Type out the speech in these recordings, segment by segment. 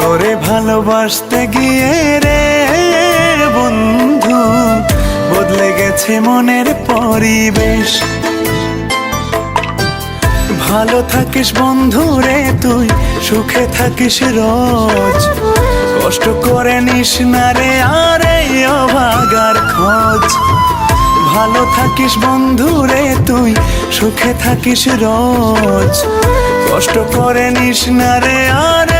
তোরে ভালোবাসতে গিয়ে রে বন্ধু, বদলে গেছে মনের পরিবেশ। ভালো থাকিস বন্ধু রে তুই, সুখে থাকিস রোজ। কষ্ট করে নিস না রে আরে অভাগার খোঁজ। ভালো থাকিস বন্ধু রে তুই, সুখে থাকিস রোজ। কষ্ট করে নিস না রে আরে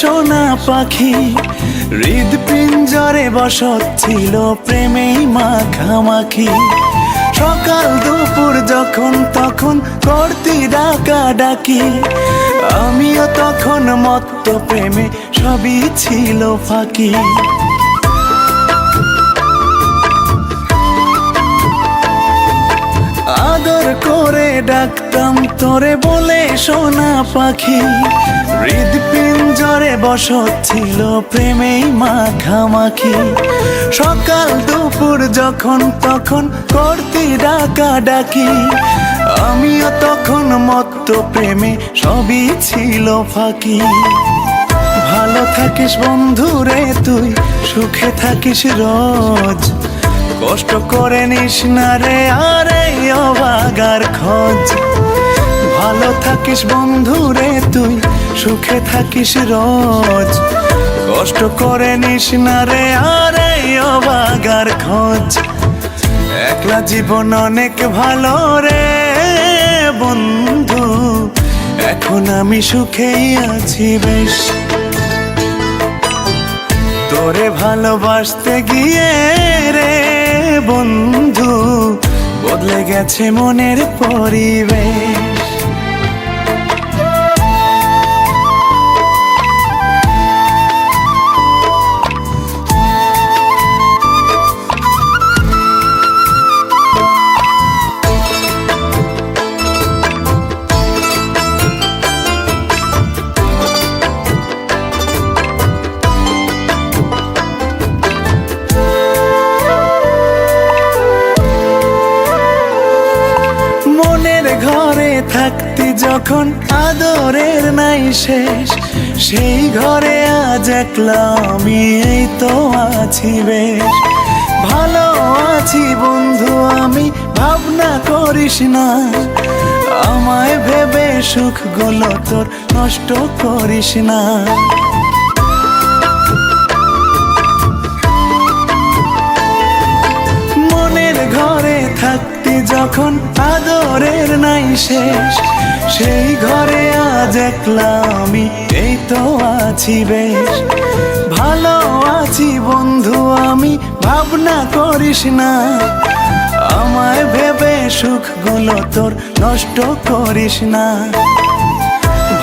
সোনা পাখি, হৃদপিঞ্জরে বসত ছিল প্রেমেই মাখামাখি সকাল দুপুর যখন তখন করতি ডাকা ডাকি, আমিও তখন মত্ত প্রেমে সবই ছিল ফাঁকি। ডাকতাম, তোরে বলে সোনা পাখি। হৃদ পিঞ্জরে বসত ছিল প্রেমেই মাখামাখি। সকাল, দুপুর যখন তখন করতি ডাকা ডাকি আমিও তখন মত্ত প্রেমে সবই ছিল ফাঁকি। ভালো থাকিস বন্ধু রে তুই, সুখে থাকিস রোজ। কষ্ট করে নিস না রে, আরে অবাগার খোঁজ। ভালো থাকিস বন্ধু রে তুই, সুখে থাকিস রোজ। কষ্ট করে নিস না রে, আরে অবাগার খোঁজ। একলা জীবন অনেক ভালো রে বন্ধু, এখন আমি সুখেই আছি বেশ। তোরে ভালোবাসতে গিয়ে রে বন্ধু বদলে গেছে মনের পরিবেশ। ঘরে থাকতি যখন আদরের নাই শেষ, সেই ঘরে আজ একলা আমি এই তো আছি বেশ। ভালো আছি বন্ধু, আমি ভাবনা করিস না। আমায় ভেবে সুখগুলো তোর নষ্ট করিস না। যখন আদরের নাই শেষ, সেই ঘরে আজ একলা আমি, এই তো আছি বেশ। ভালো আছি বন্ধু আমি, ভাবনা করিস না। আমায় ভেবে সুখগুলো তোর নষ্ট করিস না।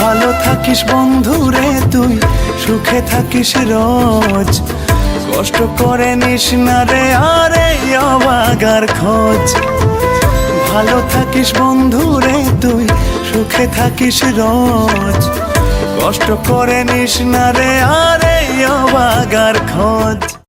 ভালো থাকিস বন্ধু রে তুই, সুখে থাকিস রোজ। কষ্ট করে নিস না রে, আরে অবাগার খোঁজ। ভালো থাকিস বন্ধু রে তুই, সুখে থাকিস রোজ। কষ্ট করে নিস না রে, আরে অবাগার খোঁজ।